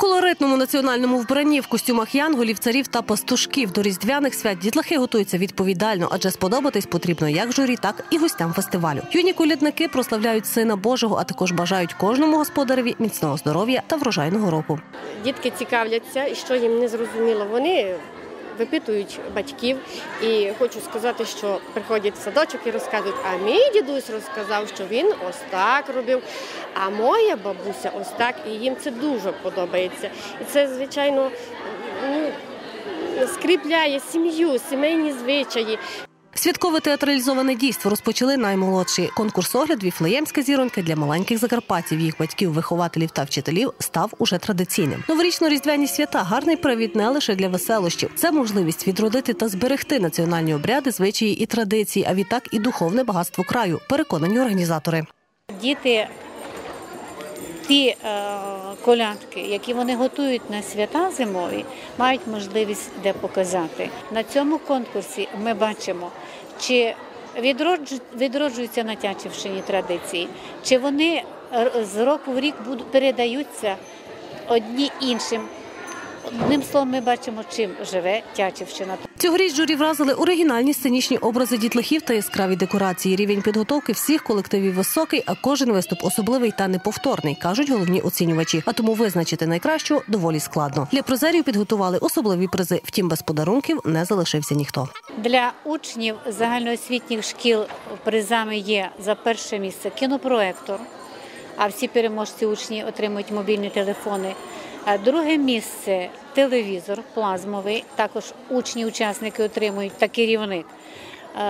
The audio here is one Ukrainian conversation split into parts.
колоритному національному вбранні в костюмах янголів, царів та пастушків до різдвяних свят дітлахи готуються відповідально, адже сподобатись потрібно як журі, так і гостям фестивалю. Юні колядники прославляють сина Божого, а також бажають кожному господареві міцного здоров'я та врожайного року. Дітки цікавляться, і що їм не зрозуміло, вони випитують батьків. І хочу сказати, що приходять в садочок і розказують, а мій дідусь розказав, що він ось так робив, а моя бабуся ось так, і їм це дуже подобається. І це, звичайно, ну, скріпляє сім'ю, сімейні звичаї. Святкове театралізоване дійство розпочали наймолодші. Конкурс огляд «Віфлеємська зіронька для маленьких закарпатів, їх батьків, вихователів та вчителів став уже традиційним. Новорічно-різдвяні свята гарний привід не лише для веселощів. Це можливість відродити та зберегти національні обряди, звичаї і традиції, а відтак і духовне багатство краю. Переконані організатори. Діти ті е, колядки, які вони готують на свята зимові, мають можливість де показати. На цьому конкурсі ми бачимо, чи відроджу- відроджуються на Тячівщині традиції, чи вони з року в рік будуть передаються одні іншим. Одним словом, ми бачимо, чим живе Тячівщина. Цьогоріч журі вразили оригінальні сценічні образи дітлахів та яскраві декорації. Рівень підготовки всіх колективів високий, а кожен виступ особливий та неповторний, кажуть головні оцінювачі. А тому визначити найкращу доволі складно. Для призерів підготували особливі призи. Втім, без подарунків не залишився ніхто. Для учнів загальноосвітніх шкіл призами є за перше місце кінопроектор, а всі переможці учні отримують мобільні телефони. А Друге місце телевізор плазмовий. Також учні, учасники отримують та керівник е,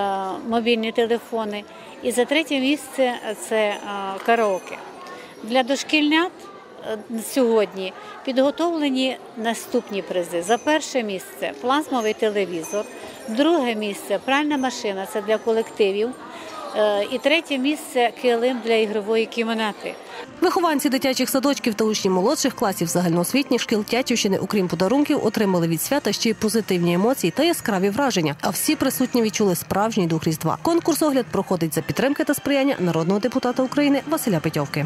мобільні телефони. І за третє місце це е, караоке. Для дошкільнят е, сьогодні підготовлені наступні призи. За перше місце плазмовий телевізор, друге місце пральна машина це для колективів. Е, І третє місце килим для ігрової кімнати. Вихованці дитячих садочків та учні молодших класів загальноосвітніх шкіл Тячівщини, окрім подарунків, отримали від свята ще й позитивні емоції та яскраві враження. А всі присутні відчули справжній дух різдва. Конкурс огляд проходить за підтримки та сприяння народного депутата України Василя Петьовки.